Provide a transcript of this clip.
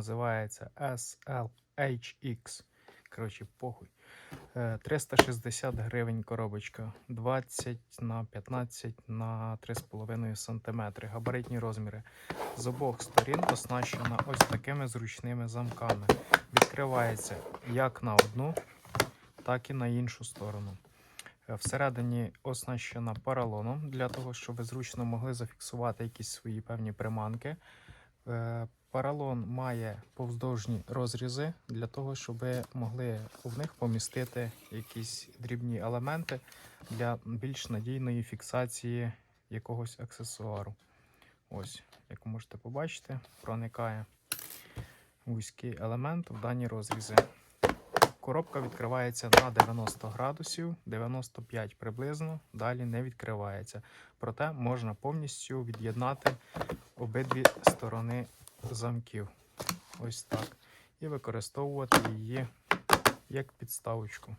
називається SLHX. Коротше, похуй. Е, 360 гривень коробочка, 20 на 15 на 3,5 см. Габаритні розміри. З обох сторін оснащена ось такими зручними замками. Відкривається як на одну, так і на іншу сторону. Е, Всередині оснащена поролоном для того, щоб ви зручно могли зафіксувати якісь свої певні приманки. Е, Поролон має повздовжні розрізи для того, щоб могли в них помістити якісь дрібні елементи для більш надійної фіксації якогось аксесуару. Ось, як можете побачити, проникає вузький елемент в дані розрізи. Коробка відкривається на 90 градусів, 95 приблизно, далі не відкривається. Проте можна повністю від'єднати обидві сторони замків. Ось так. І використовувати її як підставочку.